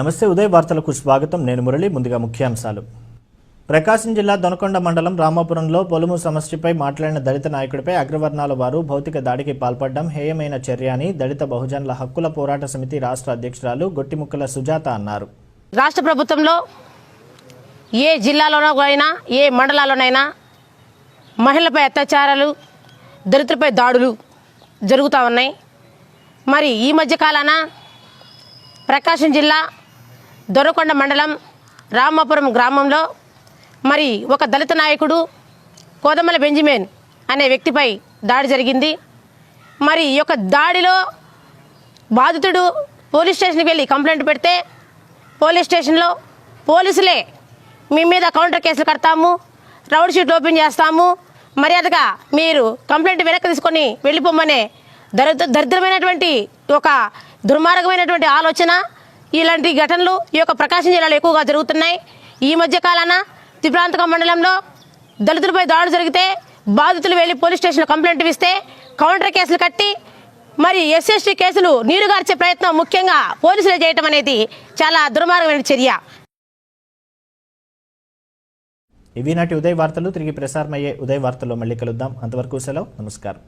నమస్తే ఉదయ్ వార్తలకు స్వాగతం. నేను మురళి ముందుగా ముఖ్యాంశాలు. ప్రకాశం జిల్లా దొనకొండ మండలం రామాపురంలో పొలుము సమస్యపై మాట్లాడిన దళిత నాయకుడిపై అగ్రవర్ణాల వారు భౌతిక దాడికి పాల్పడడం హేయమైన చర్య అని దళిత బహుజనుల హక్కుల పోరాట సమితి రాష్ట్ర అధ్యక్షురాలు గొట్టిముక్కల సుజాత అన్నారు. రాష్ట్ర ప్రభుత్వంలో ఏ జిల్లాలోనో అయినా ఏ మండలాల్లోనైనా మహిళలపై అత్యాచారాలు దళితులపై దాడులు జరుగుతూ ఉన్నాయి. మరి ఈ మధ్య కాలాన ప్రకాశం జిల్లా దొరకొండ మండలం రామాపురం గ్రామంలో మరి ఒక దళిత నాయకుడు కోదమల బెంజమిన్ అనే వ్యక్తిపై దాడి జరిగింది. మరి ఈ యొక్క దాడిలో బాధితుడు పోలీస్ స్టేషన్కి వెళ్ళి కంప్లైంట్ పెడితే పోలీస్ స్టేషన్లో పోలీసులే మీ మీద కౌంటర్ కేసులు కడతాము రౌడ్ షీట్ ఓపెన్ చేస్తాము మర్యాదగా మీరు కంప్లైంట్ వెనక్కి తీసుకొని వెళ్ళిపోమనే దరిద్ర దరిద్రమైనటువంటి ఒక దుర్మార్గమైనటువంటి ఆలోచన ఇలాంటి ఘటనలు ఈ యొక్క ప్రకాశం జిల్లాలో ఎక్కువగా జరుగుతున్నాయి. ఈ మధ్య కాలాన త్రిప్రాంతక మండలంలో దళితులపై దాడులు జరిగితే బాధితులు వెళ్ళి పోలీస్ స్టేషన్లో కంప్లైంట్ ఇస్తే కౌంటర్ కేసులు కట్టి మరి ఎస్ఎస్టీ కేసులు నీరుగార్చే ప్రయత్నం ముఖ్యంగా పోలీసులు చేయటం అనేది చాలా దుర్మార్గమైన చర్య. ఇవి నాటి ఉదయ వార్తలు. తిరిగి ప్రసారమయ్యే ఉదయ వార్తల్లో మళ్ళీ కలుద్దాం. అంతవరకు సెలవు. నమస్కారం.